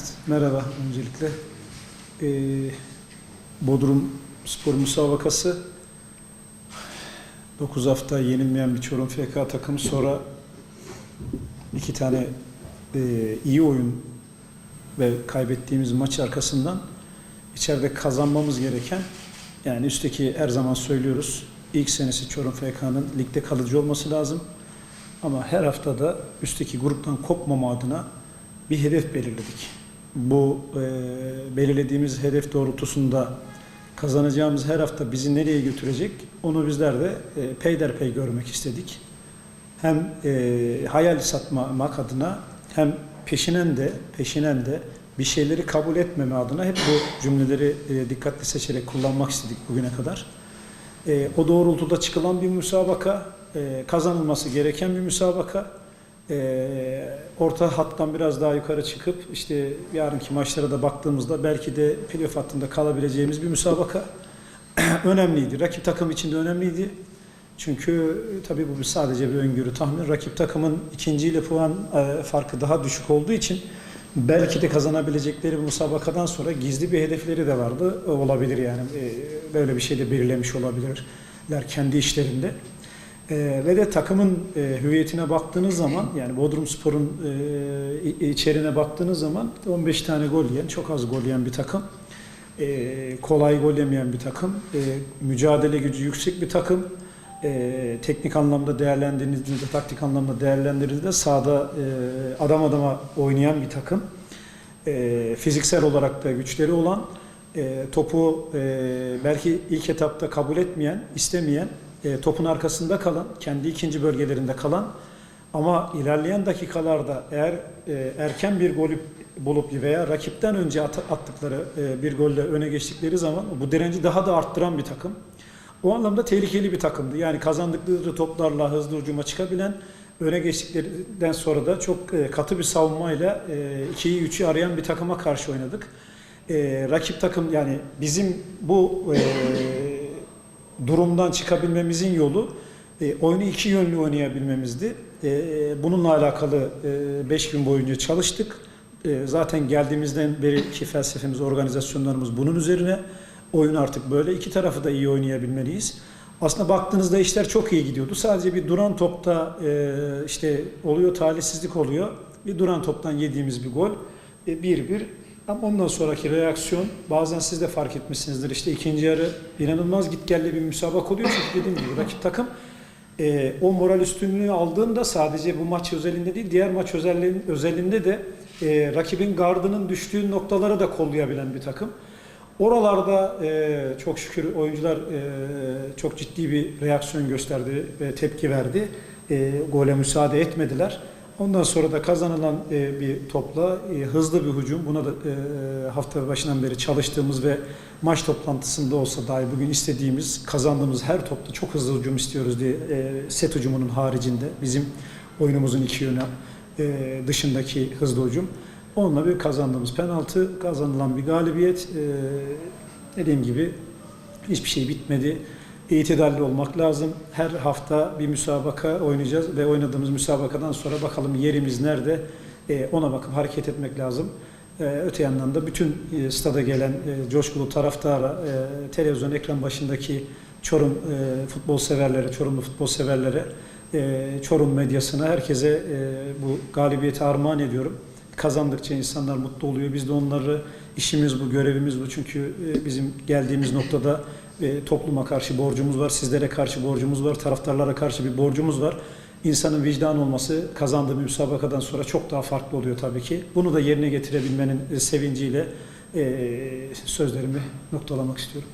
Evet, merhaba öncelikle. Ee, Bodrum Spor Müsabakası 9 hafta yenilmeyen bir Çorum FK takımı sonra iki tane e, iyi oyun ve kaybettiğimiz maç arkasından içeride kazanmamız gereken yani üstteki her zaman söylüyoruz ilk senesi Çorum FK'nın ligde kalıcı olması lazım. Ama her haftada üstteki gruptan kopmama adına bir hedef belirledik. Bu e, belirlediğimiz hedef doğrultusunda kazanacağımız her hafta bizi nereye götürecek onu bizler de e, peyderpey görmek istedik. Hem e, hayal satmamak adına hem peşinen de peşinen de bir şeyleri kabul etmeme adına hep bu cümleleri e, dikkatli seçerek kullanmak istedik bugüne kadar. E, o doğrultuda çıkılan bir müsabaka, e, kazanılması gereken bir müsabaka. E, orta hattan biraz daha yukarı çıkıp işte yarınki maçlara da baktığımızda belki de playoff hattında kalabileceğimiz bir müsabaka önemliydi. Rakip takım için de önemliydi. Çünkü e, tabii bu sadece bir öngörü tahmin. Rakip takımın ikinciyle puan e, farkı daha düşük olduğu için belki de kazanabilecekleri bir müsabakadan sonra gizli bir hedefleri de vardı. E, Olabilir yani. Böyle bir şey de belirlemiş olabilirler kendi işlerinde. E, ve de takımın e, hüviyetine baktığınız zaman yani Bodrum Spor'un e, içeriğine baktığınız zaman 15 tane gol yiyen, çok az gol yiyen bir takım. E, kolay gol yemeyen bir takım. E, mücadele gücü yüksek bir takım. E, teknik anlamda değerlendirildiğinde, taktik anlamda değerlendirildiğinde sahada e, adam adama oynayan bir takım. E, fiziksel olarak da güçleri olan, e, topu e, belki ilk etapta kabul etmeyen, istemeyen, e, topun arkasında kalan, kendi ikinci bölgelerinde kalan ama ilerleyen dakikalarda eğer e, erken bir golü bulup veya rakipten önce at- attıkları e, bir golle öne geçtikleri zaman bu direnci daha da arttıran bir takım. O anlamda tehlikeli bir takımdı. Yani kazandıkları toplarla hızlı hücuma çıkabilen, öne geçtiklerinden sonra da çok e, katı bir savunmayla e, 2'yi 3'ü arayan bir takıma karşı oynadık. E, rakip takım yani bizim bu e, durumdan çıkabilmemizin yolu e, oyunu iki yönlü oynayabilmemizdi. E, bununla alakalı 5 gün boyunca çalıştık. E, zaten geldiğimizden beri ki felsefemiz, organizasyonlarımız bunun üzerine. Oyun artık böyle. iki tarafı da iyi oynayabilmeliyiz. Aslında baktığınızda işler çok iyi gidiyordu. Sadece bir duran topta e, işte oluyor, talihsizlik oluyor. Bir duran toptan yediğimiz bir gol. 1-1. Ama ondan sonraki reaksiyon bazen siz de fark etmişsinizdir. İşte ikinci yarı inanılmaz gitgelli bir müsabak oluyor. Çünkü dediğim gibi rakip takım e, o moral üstünlüğü aldığında sadece bu maç özelinde değil diğer maç özelinde de e, rakibin gardının düştüğü noktaları da kollayabilen bir takım. Oralarda e, çok şükür oyuncular e, çok ciddi bir reaksiyon gösterdi ve tepki verdi. E, gole müsaade etmediler. Ondan sonra da kazanılan e, bir topla e, hızlı bir hücum. Buna da e, hafta başından beri çalıştığımız ve maç toplantısında olsa dahi bugün istediğimiz, kazandığımız her topta çok hızlı hücum istiyoruz diye e, set hücumunun haricinde bizim oyunumuzun iki yönü e, dışındaki hızlı hücum. Onunla bir kazandığımız penaltı, kazanılan bir galibiyet. E, dediğim gibi hiçbir şey bitmedi. İtidalli olmak lazım. Her hafta bir müsabaka oynayacağız ve oynadığımız müsabakadan sonra bakalım yerimiz nerede E, ona bakıp hareket etmek lazım. E, öte yandan da bütün e, stada gelen coşkulu taraftara, televizyon ekran başındaki Çorum futbol severlere, Çorumlu futbol severlere, Çorum medyasına, herkese bu galibiyeti armağan ediyorum. Kazandıkça insanlar mutlu oluyor. Biz de onları işimiz bu, görevimiz bu. Çünkü e, bizim geldiğimiz noktada e, topluma karşı borcumuz var, sizlere karşı borcumuz var, taraftarlara karşı bir borcumuz var. İnsanın vicdan olması kazandığı bir müsabakadan sonra çok daha farklı oluyor tabii ki. Bunu da yerine getirebilmenin e, sevinciyle sözlerimi noktalamak istiyorum.